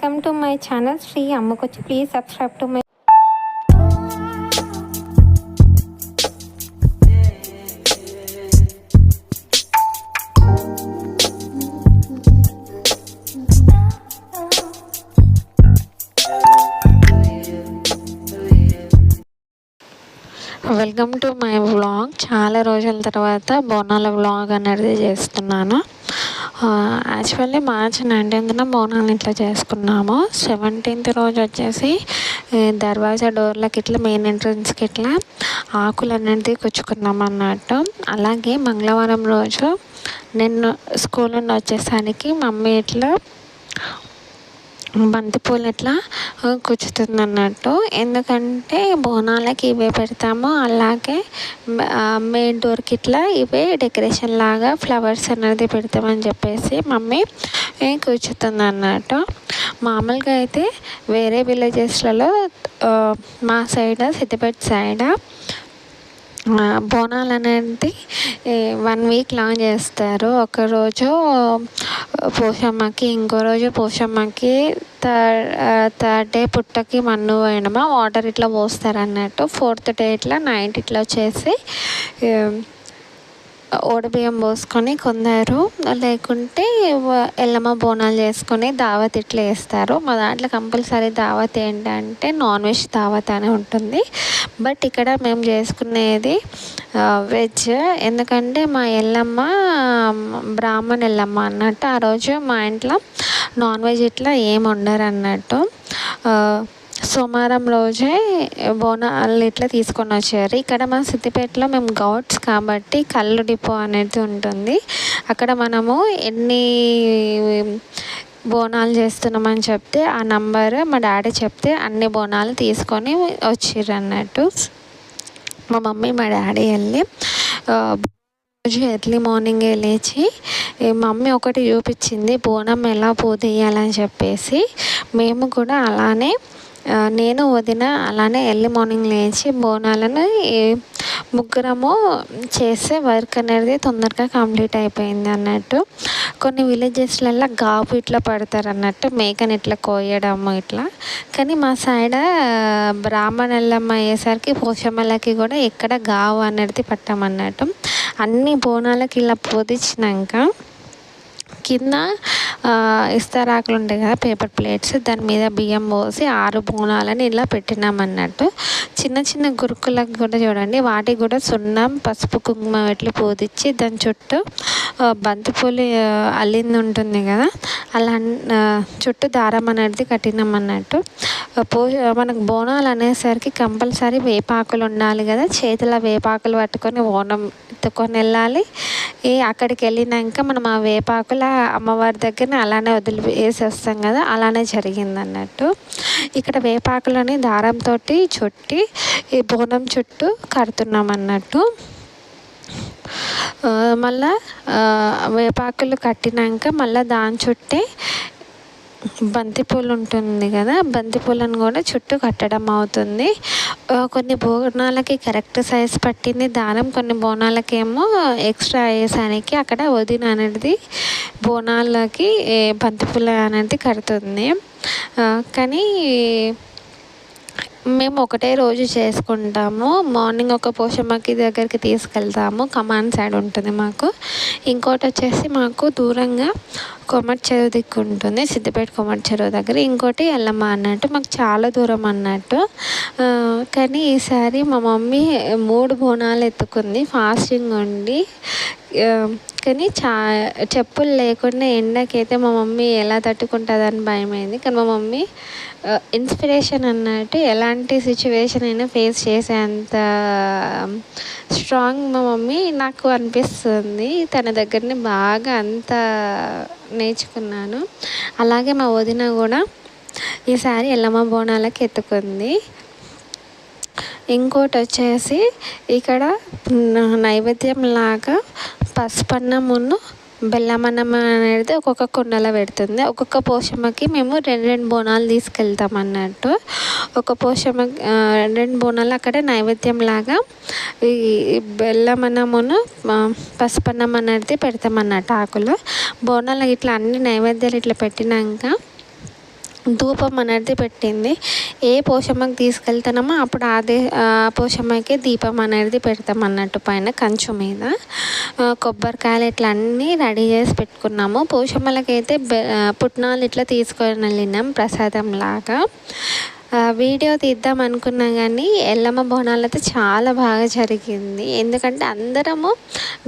Welcome to my channel Sri Ammakochi please subscribe to my welcome to my vlog చాలా రోజుల తర్వాత బోనాల vlog అనేది చేస్తున్నాను. యాక్చువల్లీ మార్చి నైన్టీన్త్న బోనాలు ఇట్లా చేసుకున్నాము. సెవెంటీన్త్ రోజు వచ్చేసి దర్వాజా డోర్లకి ఇట్లా మెయిన్ ఎంట్రన్స్కి ఇట్లా ఆకులు అనేది కుచ్చుకున్నాం అన్నట్టు అలాగే మంగళవారం రోజు నేను స్కూల్ నుండి వచ్చేసరికి మమ్మీ ఇట్లా బంతిపూలు ఇట్లా కుచ్చుతుంది అన్నట్టు ఎందుకంటే బోనాలకి ఇవే పెడతాము. అలాగే మెయిన్ డోర్కి ఇట్లా ఇవే డెకరేషన్ లాగా ఫ్లవర్స్ అనేది పెడతామని చెప్పేసి మమ్మీ కూర్చుతుంది అన్నట్టు మామూలుగా అయితే వేరే విలేజెస్లలో మా సైడ్ సిద్దిపేట సైడ్ బోనాలు అనేది వన్ వీక్ లాంగ్ చేస్తారు. ఒకరోజు పోషమ్మకి ఇంకో రోజు పోషమ్మకి థర్డ్ థర్డ్ డే పుట్టకి మన్ను పోయడమా వాటర్ ఇట్లా పోస్తారు అన్నట్టు ఫోర్త్ డే ఇట్లా నైట్ ఇట్లా వచ్చేసి ఓడిబియ్యం పోసుకొని కొందరు లేకుంటే ఎల్లమ్మ బోనాలు చేసుకొని దావత్ ఇట్లా వేస్తారు మా దాంట్లో కంపల్సరీ దావత్ ఏంటంటే నాన్ వెజ్ దావత్ అని ఉంటుంది. బట్ ఇక్కడ మేము చేసుకునేది వెజ్. ఎందుకంటే మా ఎల్లమ్మ బ్రాహ్మణ ఎల్లమ్మ అన్నట్టు ఆ రోజు మా ఇంట్లో నాన్ వెజ్ ఇట్లా ఏమి ఉండరు అన్నట్టు. సోమవారం రోజే బోనాలు ఇట్లా తీసుకొని వచ్చారు. ఇక్కడ మా సిద్దిపేటలో మేము గౌడ్స్ కాబట్టి కళ్ళు డిపో అనేది ఉంటుంది. అక్కడ మనము ఎన్ని బోనాలు చేస్తున్నామని చెప్తే ఆ నంబర్ మా డాడీ చెప్తే అన్ని బోనాలు తీసుకొని వచ్చిర్రు అన్నట్టు. మా మమ్మీ మా డాడీ వెళ్ళి రోజు ఎర్లీ మార్నింగ్ లేచి మమ్మీ ఒకటి చూపించింది బోనం ఎలా పూతేయాలని చెప్పేసి మేము కూడా అలానే నేను వదిన అలానే ఎర్లీ మార్నింగ్ లేచి బోనాలను ముగ్గురము చేసే వర్క్ అనేది తొందరగా కంప్లీట్ అయిపోయింది అన్నట్టు. కొన్ని విలేజెస్లలో గాపు ఇట్లా పడతారు అన్నట్టు మేకని ఇట్లా కోయడము ఇట్లా. కానీ మా సైడ్ బ్రాహ్మణల్లమ్మ అయ్యేసరికి పోషమ్మలకి కూడా ఎక్కడ గావు అనేది పట్టామన్నట్టు అన్ని బోనాలకి ఇలా పొదిచినాక కింద ఇస్తారాకులు ఉంటాయి కదా పేపర్ ప్లేట్స్. దాని మీద బియ్యం పోసి ఆరు బోనాలని ఇలా పెట్టినాం అన్నట్టు చిన్న చిన్న గురుకులకు కూడా చూడండి వాటికి కూడా సున్నం పసుపు కుంకుమ ఇట్లా పోదిచ్చి దాని చుట్టూ బంతిపూలు అల్లింది ఉంటుంది కదా అలా చుట్టూ దారం అనేది కట్టినాం అన్నట్టు. పో మనకు బోనాలు అనేసరికి కంపల్సరీ వేపాకులు ఉండాలి కదా చేతిలో వేపాకులు పట్టుకొని బోనం ఎత్తుకొని వెళ్ళాలి. ఈ అక్కడికి వెళ్ళినాక మనం ఆ వేపాకుల అమ్మవారి దగ్గర అలానే వదిలి వేసేస్తాం కదా అలానే జరిగింది అన్నట్టు. ఇక్కడ వేపాకులని దారంతో చుట్టి ఈ బోనం చుట్టూ కడుతున్నాం అన్నట్టు. మళ్ళా వేపాకులు కట్టినాక మళ్ళీ దాని చుట్టే బంతిపూలు ఉంటుంది కదా బంతిపూలను కూడా చుట్టూ కట్టడం అవుతుంది. కొన్ని బోనాలకి కరెక్ట్ సైజ్ పట్టింది దారం కొన్ని బోనాలకేమో ఎక్స్ట్రా వేసానికి అక్కడ వదిన అనేది బోనాలకి బంతిపూల అనేది కడుతుంది. కానీ మేము ఒకటే రోజు చేసుకుంటాము. మార్నింగ్ ఒక పోషమ్మకి దగ్గరికి తీసుకెళ్తాము. కమాండ్ సైడ్ ఉంటుంది మాకు. ఇంకోటి వచ్చేసి మాకు దూరంగా కొమట్ చెరువు దిక్కు ఉంటుంది. సిద్దిపేట కొమట్ చెరువు దగ్గర. ఇంకోటి ఎల్లమ్మ అన్నట్టు. మాకు చాలా దూరం అన్నట్టు. కానీ ఈసారి మా మమ్మీ మూడు బోనాలు ఎత్తుకుంది. ఫాస్టింగ్ ఉండి కానీ చా చెప్పులు లేకుండా ఎండకైతే మా మమ్మీ ఎలా తట్టుకుంటుందని భయమైంది. కానీ మా మమ్మీ ఇన్స్పిరేషన్ అన్నట్టు ఎలాంటి సిచ్యువేషన్ అయినా ఫేస్ చేసేంత స్ట్రాంగ్ మా మమ్మీ నాకు అనిపిస్తుంది. తన దగ్గరని బాగా అంత నేర్చుకున్నాను. అలాగే మా వదిన కూడా ఈసారి ఎల్లమ్మ బోనాలకి ఎత్తుకుంది. ఇంకోటి వచ్చేసి ఇక్కడ నైవేద్యం లాగా పసుపన్నమును బెల్లమన్నం అనేది ఒక్కొక్క కుండలో పెడుతుంది. ఒక్కొక్క పోషమ్మకి మేము రెండు రెండు బోనాలు తీసుకెళ్తాం అన్నట్టు. ఒక పోషమ్మ రెండు రెండు బోనాలు అక్కడే నైవేద్యం లాగా ఈ బెల్లమన్నమును పసుపన్నం అనేది పెడతామన్నట్టు ఆకులు. బోనాలు ఇట్లా అన్ని నైవేద్యాలు ఇట్లా పెట్టినాక ధూపం అనేది పెట్టింది. ఏ పోషమ్మకి తీసుకెళ్తానమో అప్పుడు అదే ఆ పోషమ్మకి దీపం అనేది పెడతాం అన్నట్టు పైన కంచు మీద. కొబ్బరికాయలు ఇట్లా అన్నీ రెడీ చేసి పెట్టుకున్నాము. పోషమ్మలకైతే బె పుట్నాలు ఇట్లా తీసుకొని వెళ్ళినాం ప్రసాదం లాగా. వీడియో తీద్దాం అనుకున్నా కానీ ఎల్లమ్మ బోనాలు అయితే చాలా బాగా జరిగింది. ఎందుకంటే అందరము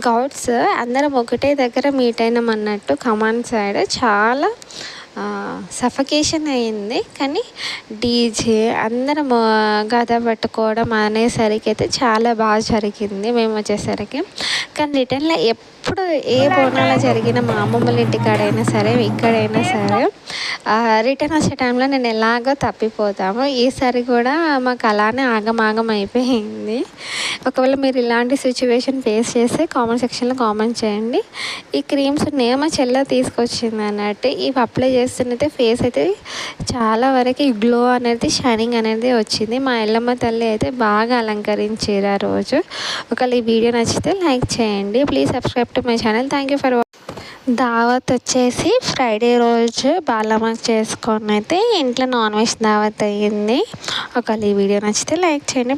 గౌడ్స్ అందరం ఒకటే దగ్గర మీట్ అయినాం అన్నట్టు కమాన్ సైడ్. చాలా సఫకేషన్ అయింది కానీ డీజే అందరం గద పట్టుకోవడం అనేసరికి అయితే చాలా బాగా జరిగింది మేము వచ్చేసరికి. కానీ రిటర్న్లో ఎప్పుడు ఏ బోనాలు జరిగిన మా అమ్మమ్మల ఇంటికాడైనా సరే ఇక్కడైనా సరే రిటర్న్ వచ్చే టైంలో నేను ఎలాగో తప్పిపోతాము. ఈసారి కూడా మాకు అలానే ఆగమాగం అయిపోయింది. ఒకవేళ మీరు ఇలాంటి సిచ్యువేషన్ ఫేస్ చేస్తే కామెంట్ సెక్షన్లో కామెంట్ చేయండి. ఈ క్రీమ్స్ నేమ మా తీసుకొచ్చింది అన్నట్టు ఇవి అప్లై చేస్తున్నైతే ఫేస్ అయితే చాలా వరకు గ్లో అనేది షైనింగ్ అనేది వచ్చింది. మా ఎల్లమ్మ తల్లి అయితే బాగా అలంకరించారు ఆ రోజు. ఒకవేళ ఈ వీడియో నచ్చితే లైక్ చేయండి. Please subscribe to my channel thank you for దావత్ వచ్చేసి ఫ్రైడే రోజు బాలమ్మకి చేసుకొని అయితే ఇంట్లో నాన్ వెజ్ దావత్ అయ్యింది. ఒకవేళ ఈ వీడియో నచ్చితే లైక్ చేయండి.